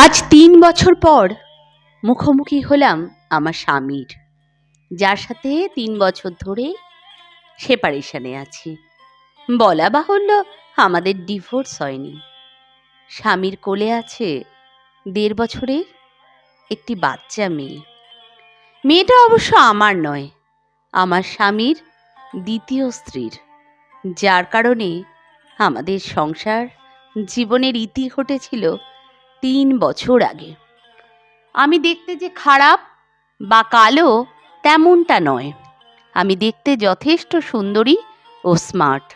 আজ তিন বছর পর মুখোমুখি হলাম আমার স্বামীর, যার সাথে তিন বছর ধরে সেপারেশনে আছি। বলা বাহুল্য আমাদের ডিভোর্স হয়নি। স্বামীর কোলে আছে দেড় বছরের একটি বাচ্চা মেয়ে। মেয়েটা অবশ্য আমার নয়, আমার স্বামীর দ্বিতীয় স্ত্রীর, যার কারণে আমাদের সংসার জীবনের ইতি ঘটেছিল তিন বছর আগে। আমি দেখতে যে খারাপ বা কালো তেমনটা নয়। আমি দেখতে যথেষ্ট সুন্দরী ও স্মার্ট।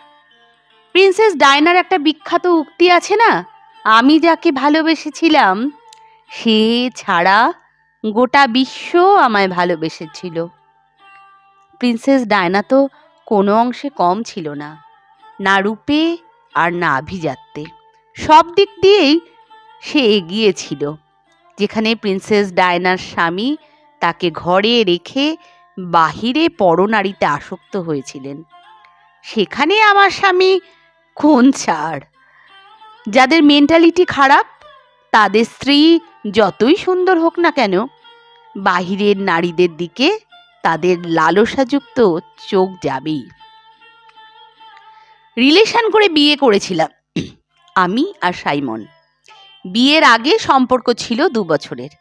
প্রিন্সেস ডায়নার একটা বিখ্যাত উক্তি আছে না? আমি যাকে ভালোবেসেছিলাম, সে ছাড়া গোটা বিশ্ব আমায় ভালোবেসেছিল। প্রিন্সেস ডায়না তো কোনো অংশে কম ছিল না না রূপে আর না আভিজাত্যে। সব দিক দিয়েই সে এগিয়েছিল যেখানে প্রিন্সেস ডায়নার স্বামী তাকে ঘরে রেখে বাহিরে পরনারীতে আসক্ত হয়েছিলেন। সেখানে আমার স্বামী খুন ছাড়? যাদের মেন্টালিটি খারাপ, তাদের স্ত্রী যতই সুন্দর হোক না কেন, বাহিরের নারীদের দিকে তাদের লালসাযুক্ত চোখ যাবেই। রিলেশন করে বিয়ে করেছিলাম, আমি আর সাইমন। বিয়ের আগে সম্পর্ক ছিল দু বছরের।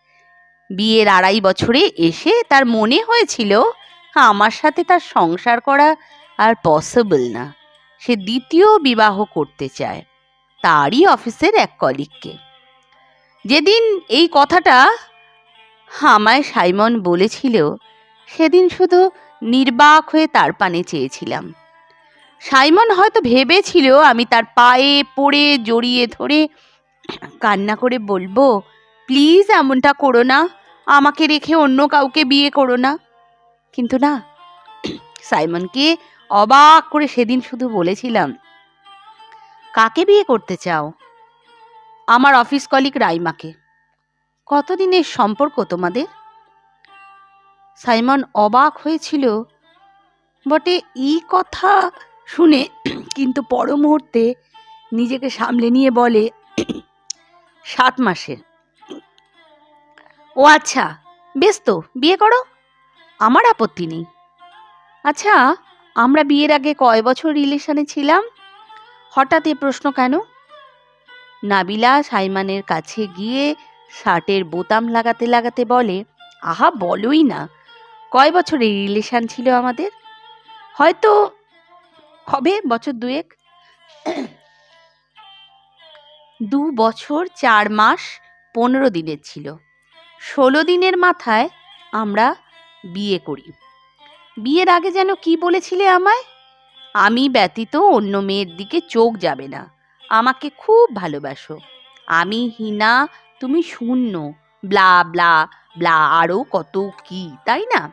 বিয়ের আড়াই বছরে এসে তার মনে হয়েছিল, আমার সাথে তার সংসার করা আর পসিবল না। সে দ্বিতীয় বিবাহ করতে চায়, তারই অফিসের এক কলিগকে যেদিন এই কথাটা আমায় সাইমন বলেছিল, সেদিন শুধু নির্বাক হয়ে তার পানে চেয়েছিলাম। সাইমন হয়তো ভেবেছিল আমি তার পায়ে পড়ে, জড়িয়ে ধরে কান্না করে বলব, প্লিজ এমনটা করো না। আমাকে রেখে অন্য কাউকে বিয়ে করো না। কিন্তু না, সাইমনকে অবাক করে সেদিন শুধু বলেছিলাম, কাকে বিয়ে করতে চাও? আমার অফিস কলিগ রাইমাকে। কতদিনের সম্পর্ক তোমাদের? সাইমন অবাক হয়েছিল। বটে, এই কথা শুনে কিন্তু পর মুহূর্তে নিজেকে সামলে নিয়ে বলে সাত মাসের ও আচ্ছা বেশ তো, বিয়ে করো? আমার আপত্তি নেই। আচ্ছা আমরা বিয়ের আগে কয় বছর রিলেশনে ছিলাম? হঠাৎ এ প্রশ্ন কেন? নাবিলা সাইমানের কাছে গিয়ে শার্টের বোতাম লাগাতে লাগাতে বলে, আহা, বলোই না। কয় বছরের রিলেশান ছিল আমাদের? হয়তো হবে বছর দুয়েক? দু বছর, চার মাস, পনেরো দিনের ছিল। ষোলো দিনের মাথায় আমরা বিয়ে করি। বিয়ের আগে যেন কি বলেছিলে আমায়? আমি ব্যতীত অন্য মেয়ের দিকে চোখ যাবে না। আমাকে খুব ভালোবাসো। আমি হিনা, তুমি শূন্য, ব্লা ব্লা ব্লা আরও কত কি, তাই না?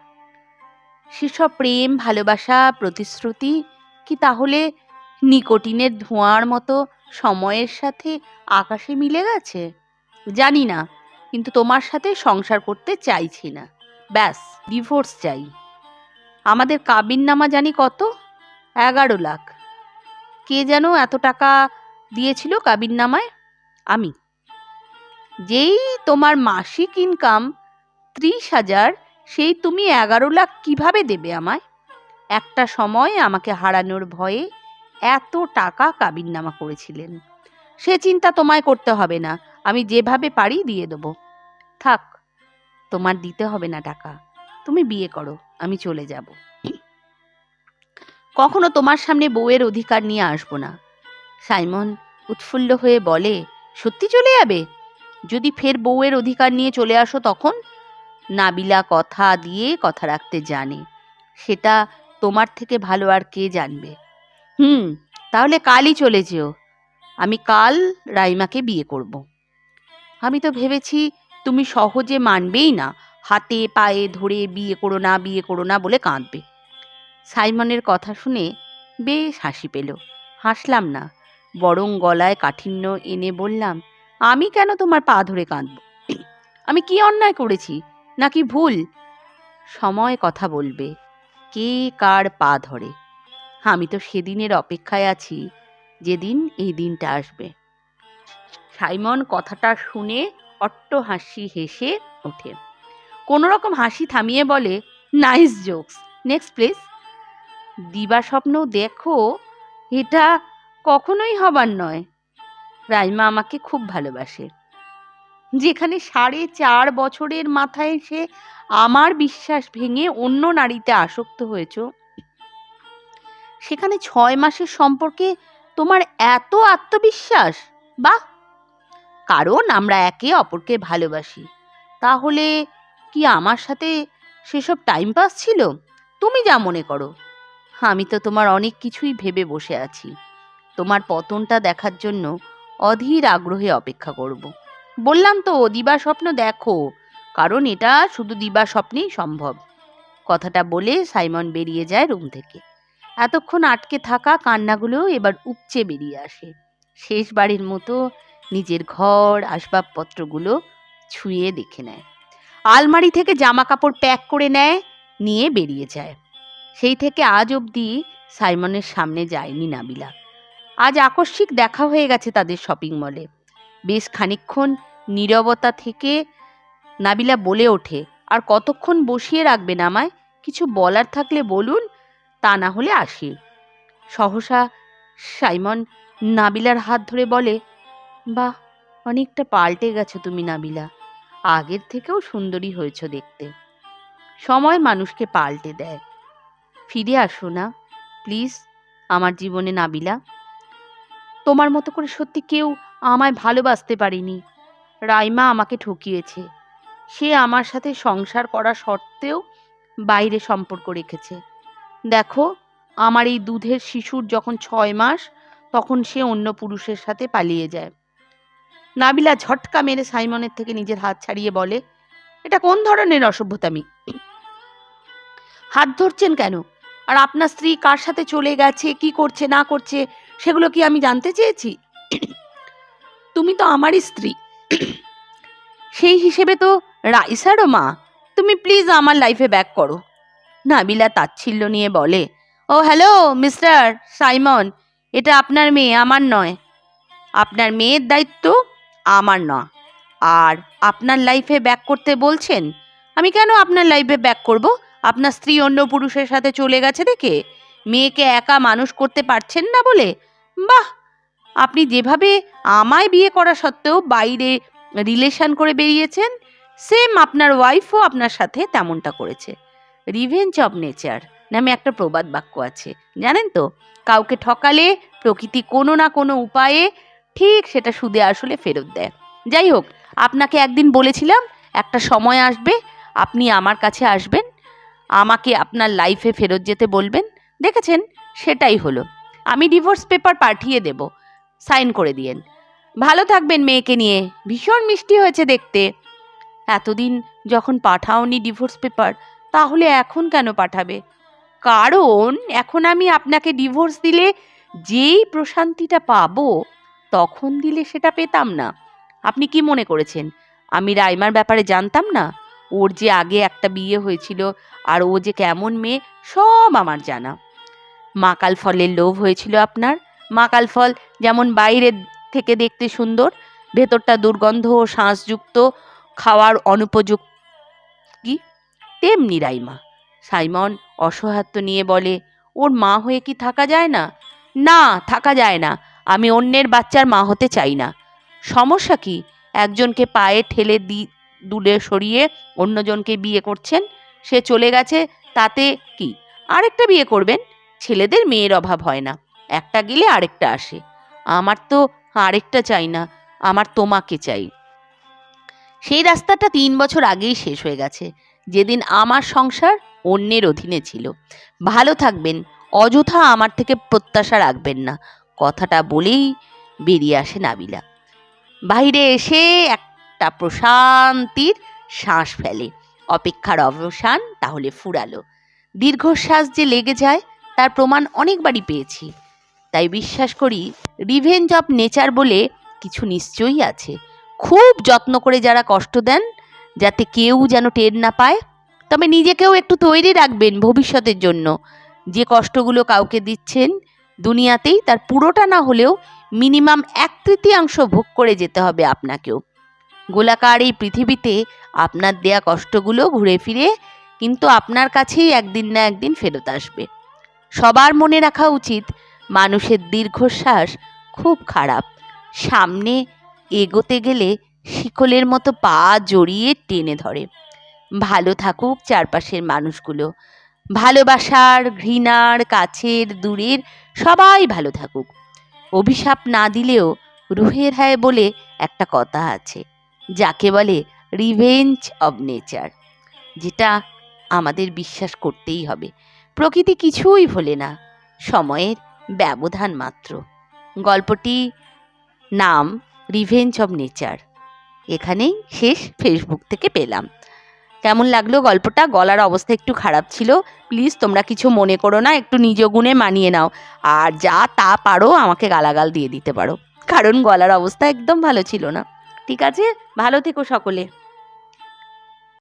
সেসব প্রেম, ভালোবাসা, প্রতিশ্রুতি কি তাহলে নিকোটিনের ধোঁয়ার মতো সময়ের সাথে আকাশে মিলে গেছে? জানি না, কিন্তু তোমার সাথে সংসার করতে চাইছি না। ব্যাস ডিভোর্স চাই। আমাদের কাবিননামা জানি কত? এগারো লাখ। কে যেন এত টাকা দিয়েছিল কাবিননামায়? আমি। যেই তোমার মাসিক ইনকাম ত্রিশ হাজার, সেই তুমি এগারো লাখ কীভাবে দেবে আমায়? একটা সময় আমাকে হারানোর ভয়ে এত টাকা কাবিননামা করেছিলেন। সে চিন্তা তোমায় করতে হবে না, আমি যেভাবে পারি দিয়ে দেবো। থাক, তোমার দিতে হবে না টাকা, তুমি বিয়ে করো, আমি চলে যাব। কখনো তোমার সামনে বউয়ের অধিকার নিয়ে আসব না। সাইমন উৎফুল্ল হয়ে বলে, সত্যি চলে যাবে? যদি ফের বউয়ের অধিকার নিয়ে চলে আসো তখন? নাবিলা কথা দিয়ে কথা রাখতে জানে। সেটা তোমার থেকে ভালো আর কে জানবে? হুম, তাহলে কালই চলে যেও। আমি কাল রাইমাকে বিয়ে করব। আমি তো ভেবেছি তুমি সহজে মানবেই না, হাতে পায়ে ধরে বিয়ে করো না, বিয়ে করো না বলে কাঁদবে। সাইমনের কথা শুনে বেশ হাসি পেল। হাসলাম না, বরং গলায় কাঠিন্য এনে বললাম, আমি কেন তোমার পা ধরে কাঁদব? আমি কি অন্যায় করেছি? নাকি ভুল? সময় কথা বলবে, কে কার পা ধরে। আমি তো সেদিনের অপেক্ষায় আছি, যেদিন এই দিনটা আসবে। সাইমন কথাটা শুনে অট্ট হাসি হেসে ওঠে। কোনো রকম হাসি থামিয়ে বলে, নাইস জোকস, নেক্সট প্লেস দিবা স্বপ্ন দেখো, এটা কখনোই হবার নয়। রাইমা আমাকে খুব ভালোবাসে। যেখানে সাড়ে চার বছরের মাথায় সে আমার বিশ্বাস ভেঙে অন্য নারীতে আসক্ত হয়েছ সেখানে ছয় মাসের সম্পর্কে তোমার এত আত্মবিশ্বাস? বাহ! কারণ আমরা একে অপরকে ভালোবাসি। তাহলে কি আমার সাথে সেসব টাইম পাস ছিল? তুমি যা মনে করো। আমি তো তোমার অনেক কিছুই ভেবে বসে আছি। তোমার পতনটা দেখার জন্য অধীর আগ্রহে অপেক্ষা করব। বললাম তো দিবা স্বপ্ন দেখো। কারণ এটা শুধু দিবা স্বপ্নেই সম্ভব। কথাটা বলে সাইমন বেরিয়ে যায় রুম থেকে। এতক্ষণ আটকে থাকা কান্নাগুলো এবার উপচে বেরিয়ে আসে। শেষবারের মতো নিজের ঘর, আসবাবপত্রগুলো ছুঁয়ে দেখে নেয়। আলমারি থেকে জামা কাপড় প্যাক করে নেয়, নিয়ে বেরিয়ে যায়। সেই থেকে আজ অবধি সাইমনের সামনে যায়নি নাবিলা। আজ আকস্মিক দেখা হয়ে গেছে তাদের শপিং মলে। বেশ খানিকক্ষণ নীরবতা থেকে নাবিলা বলে ওঠে, আর কতক্ষণ বসিয়ে রাখবেন আমায়? কিছু বলার থাকলে বলুন তা না হলে আসি। সহসা সাইমন নাবিলার হাত ধরে বলে, বাহ, অনেকটা পাল্টে গেছো তুমি নাবিলা। আগের থেকেও সুন্দরী হয়েছ দেখতে। সময় মানুষকে পাল্টে দেয়। ফিরে আসো না, প্লিজ, আমার জীবনে নাবিলা। তোমার মতো করে সত্যি কেউ আমায় ভালোবাসতে পারেনি। রাইমা আমাকে ঠকিয়েছে। সে আমার সাথে সংসার করা সত্ত্বেও বাইরে সম্পর্ক রেখেছে। দেখো, আমার এই দুধের শিশুর যখন ছয় মাস, তখন সে অন্য পুরুষের সাথে পালিয়ে যায়। নাবিলা ঝটকা মেরে সাইমনের থেকে নিজের হাত ছাড়িয়ে বলে, এটা কোন ধরনের অসভ্যতামি হাত ধরছেন কেন? আর আপনার স্ত্রী কার সাথে চলে গেছে, কি করছে, না করছে, সেগুলো কি আমি জানতে চেয়েছি? তুমি তো আমারই স্ত্রী। সেই হিসেবে তো রাইসারও মা। তুমি প্লিজ আমার লাইফে ব্যাক করো। নাবিলা তাচ্ছিল্য নিয়ে বলে, ও, হ্যালো, মিস্টার সাইমন, এটা আপনার মেয়ে, আমার নয়। আপনার মেয়ের দায়িত্ব আমার না। আর আপনার লাইফে ব্যাক করতে বলছেন? আমি কেন আপনার লাইফে ব্যাক করব? আপনার স্ত্রী অন্য পুরুষের সাথে চলে গেছে দেখে? মেয়েকে একা মানুষ করতে পারছেন না বলে? বাহ! আপনি যেভাবে আমায় বিয়ে করা সত্ত্বেও বাইরে রিলেশন করে বেরিয়েছেন, সেম আপনার ওয়াইফও আপনার সাথে তেমনটা করেছে। রিভেঞ্জ অব নেচার নামে একটা প্রবাদ বাক্য আছে। জানেন তো? কাউকে ঠকালে প্রকৃতি কোনো না কোনো উপায়ে ঠিক সেটা সুদে আসলে ফেরত দেয়। যাই হোক, আপনাকে একদিন বলেছিলাম, একটা সময় আসবে, আপনি আমার কাছে আসবেন, আমাকে আপনার লাইফে ফেরত যেতে বলবেন। দেখেছেন? সেটাই হলো। আমি ডিভোর্স পেপার পাঠিয়ে দেব। সাইন করে দিয়েন। ভালো থাকবেন মেয়েকে নিয়ে। ভীষণ মিষ্টি হয়েছে দেখতে। এতদিন যখন পাঠাওনি ডিভোর্স পেপার তাহলে এখন কেন পাঠাবে? কারণ এখন আমি আপনাকে ডিভোর্স দিলে যেই প্রশান্তিটা পাবো, তখন দিলে সেটা পেতাম না। আপনি কি মনে করেছেন? আমি রাইমার ব্যাপারে জানতাম না? ওর যে আগে একটা বিয়ে হয়েছিল আর ও যে কেমন মেয়ে, সব আমার জানা। মাকাল ফলের লোভ হয়েছিল আপনার। মাকাল ফল যেমন বাইরে থেকে দেখতে সুন্দর, ভেতরটা দুর্গন্ধ ও শ্বাসযুক্ত, খাওয়ার অনুপযুক্ত তেমনি রাইমা। সাইমন অসহায়ত্ব নিয়ে বলে, ওর মা হয়ে কি থাকা যায় না? না, থাকা যায় না। আমি অন্যের বাচ্চার মা হতে চাই না। সমস্যা কি? একজনকে পায়ে ঠেলে দি দূরে সরিয়ে অন্যজনকে বিয়ে করছেন? সে চলে গেছে, তাতে কি? আরেকটা বিয়ে করবেন? ছেলেদের মেয়ের অভাব হয় না। একটা গেলে আরেকটা আসে। আমার তো আরেকটা চাই না, আমার তোমাকে চাই। সেই রাস্তাটা তিন বছর আগেই শেষ হয়ে গেছে। যেদিন আমার সংসার অন্যের অধীনে ছিল। ভালো থাকবেন, অযথা আমার থেকে প্রত্যাশা রাখবেন না। কথাটা বলেই বেরিয়ে আসে নাবিলা। বাইরে এসে একটা প্রশান্তির শ্বাস ফেলে। অপেক্ষার অবসান তাহলে ফুরালো। দীর্ঘশ্বাস যে লেগে যায়, তার প্রমাণ অনেকবারই পেয়েছি। তাই বিশ্বাস করি রিভেঞ্জ অফ নেচার বলে কিছু নিশ্চয়ই আছে। খুব যত্ন করে যারা কষ্ট দেন যাতে কেউ যেন টের না পায়। তবে নিজেকেও একটু তৈরি রাখবেন ভবিষ্যতের জন্য। যে কষ্টগুলো কাউকে দিচ্ছেন, দুনিয়াতেই তার পুরোটা না হলেও মিনিমাম এক তৃতীয়াংশ ভোগ করে যেতে হবে আপনাকেও। গোলাকার এই পৃথিবীতে আপনার দেয়া কষ্টগুলো ঘুরে ফিরে কিন্তু আপনার কাছেই একদিন না একদিন ফেরত আসবে। সবার মনে রাখা উচিত, মানুষের দীর্ঘশ্বাস খুব খারাপ। সামনে এগোতে গেলে শিকলের মতো পা জড়িয়ে টেনে ধরে। ভালো থাকুক চারপাশের মানুষগুলো। ভালোবাসার, ঘৃণার, কাছের, দূরের সবাই ভালো থাকুক। অভিশাপ না দিলেও রুহের হায় বলে একটা কথা আছে, যাকে বলে রিভেঞ্জ অব নেচার যেটা আমাদের বিশ্বাস করতেই হবে। প্রকৃতি কিছুই ভোলে না, সময়ের ব্যবধান মাত্র। গল্পটি নাম রিভেঞ্জ অব নেচার এখানেই শেষ ফেসবুক থেকে পেলাম। কেমন লাগল গল্পটা? গলার অবস্থা একটু খারাপ ছিল। প্লিজ তোমরা কিছু মনে করো না, একটু নিজ গুণে মানিয়ে নাও। আর যা তা পারো, আমাকে গালাগাল দিয়ে দিতে পারো। কারণ গলার অবস্থা একদম ভালো ছিল না। ঠিক আছে? ভালো থেকো সকলে।